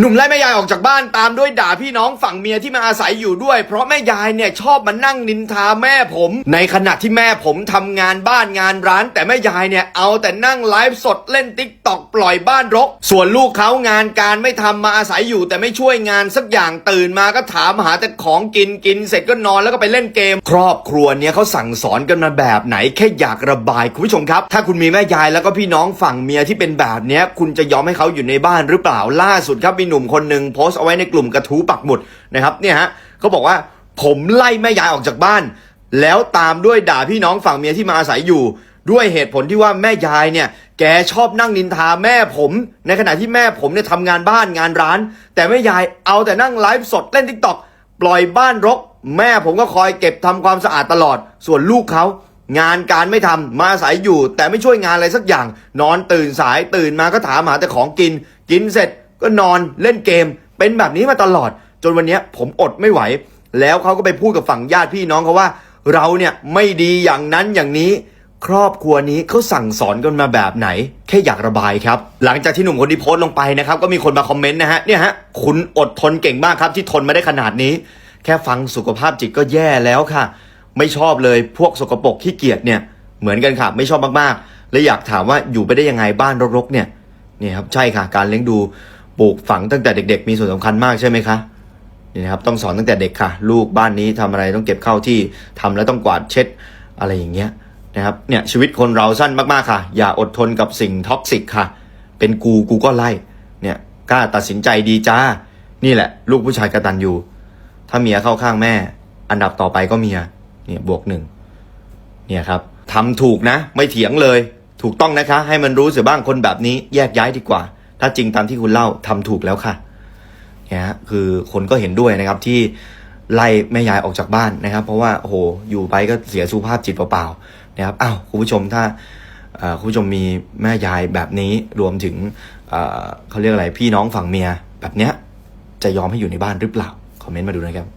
หนุ่มไล่แม่ยายออกจากบ้านตามด้วยด่าพี่น้องฝั่งเมียที่มาอาศัยอยู่ด้วย เพราะแม่ยายเนี่ยชอบมานั่งนินทาแม่ผม ในขณะที่แม่ผมทำงานบ้านงานร้าน แต่แม่ยายเนี่ยเอาแต่นั่งไลฟ์สดเล่นติ๊กตอกปล่อยบ้านรก ส่วนลูกเขางานการไม่ทำมาอาศัยอยู่ แต่ไม่ช่วยงานสักอย่างตื่นมาก็ถามหาแต่ของกินกินเสร็จก็นอนแล้วก็ไปเล่นเกม ครอบครัวเนี้ยเขาสั่งสอนกันมาแบบไหนแค่อยากระบายคุณผู้ชมครับ ถ้าคุณมีแม่ยายแล้วก็พี่น้องฝั่งเมียที่เป็นแบบเนี้ยคุณจะยอมให้เขาอยู่ในบ้านหรือเปล่าล่าสุดครับมีหนุ่มคนหนึ่งโพสต์เอาไว้ในกลุ่มกระทู้ปักหมุดนะครับเนี่ยฮะเขาบอกว่าผมไล่แม่ยายออกจากบ้าน แล้วตามด้วยด่าพี่น้องฝั่งเมียที่มาอาศัยอยู่ ด้วยเหตุผลที่ว่าแม่ยายเนี่ยแกชอบนั่งนินทาแม่ผม ในขณะที่แม่ผมเนี่ยทำงานบ้านงานร้าน แต่แม่ยายเอาแต่นั่งไลฟ์สดเล่นทิกตอกปล่อยบ้านรก แม่ผมก็คอยเก็บทำความสะอาดตลอด ส่วนลูกเขางานการไม่ทำมาอาศัยอยู่ แต่ไม่ช่วยงานอะไรสักอย่าง นอนตื่นสายตื่นมาก็ถามหาแต่ของกิน กินเสร็จ ก็นอนเล่นเกม เป็นแบบนี้มาตลอด จนวันนี้ผมอดไม่ไหว แล้วเขาก็ไปพูดกับฝั่งญาติพี่น้องเขาว่า เราเนี่ยไม่ดีอย่างนั้นอย่างนี้ ครอบครัวนี้เขาสั่งสอนกันมาแบบไหน แค่อยากระบายครับ หลังจากที่หนุ่มคนนี้โพสต์ลงไปนะครับ ก็มีคนมาคอมเมนต์นะฮะเนี่ยฮะคุณอดทนเก่งมากครับ ที่ทนมาได้ขนาดนี้ แค่ฟังสุขภาพจิตก็แย่แล้วค่ะ ไม่ชอบเลยพวกสกปรกขี้เกียจเนี่ยเหมือนกันค่ะไม่ชอบมากๆ และอยากถามว่าอยู่ไปได้ยังไงบ้านรกๆเนี่ยเนี่ยครับใช่ค่ะ การเลี้ยงดู ปลูกฝังตั้งแต่เด็ก ๆ มีส่วนสำคัญมากใช่ไหมคะนี่นะครับต้องสอนตั้งแต่เด็กค่ะ ลูกบ้านนี้ทำอะไรต้องเก็บเข้าที่ทำแล้วต้องกวาดเช็ดอะไรอย่างเงี้ยนะครับเนี่ยชีวิตคนเราสั้นมากๆค่ะ อย่าอดทนกับสิ่งท็อกซิกค่ะ เป็นกูกูก็ไล่เนี่ยกล้าตัดสินใจดีจ้า นี่แหละ ลูกผู้ชายกระตันอยู่ ถ้าเมียเข้าข้างแม่ อันดับต่อไปก็เมียเนี่ยบวกหนึ่งเนี่ยครับทำถูกนะ ไม่เถียงเลย ถูกต้องนะคะ ให้มันรู้เสียบ้างคนแบบนี้แยกย้ายดีกว่า ถ้าจริงตามที่คุณเล่าทำถูกแล้วค่ะเนี่ยคือคนก็เห็นด้วยนะครับที่ไล่แม่ยายออกจากบ้านนะครับ เพราะว่าโอ้โหอยู่ไปก็เสียสุขภาพจิตเปล่าๆนะครับอ้าวคุณผู้ชมถ้าคุณผู้ชมมีแม่ยายแบบนี้รวมถึงเขาเรียกอะไรพี่น้องฝั่งเมียแบบเนี้ยจะยอมให้อยู่ในบ้านหรือเปล่า คอมเมนต์มาดูนะครับ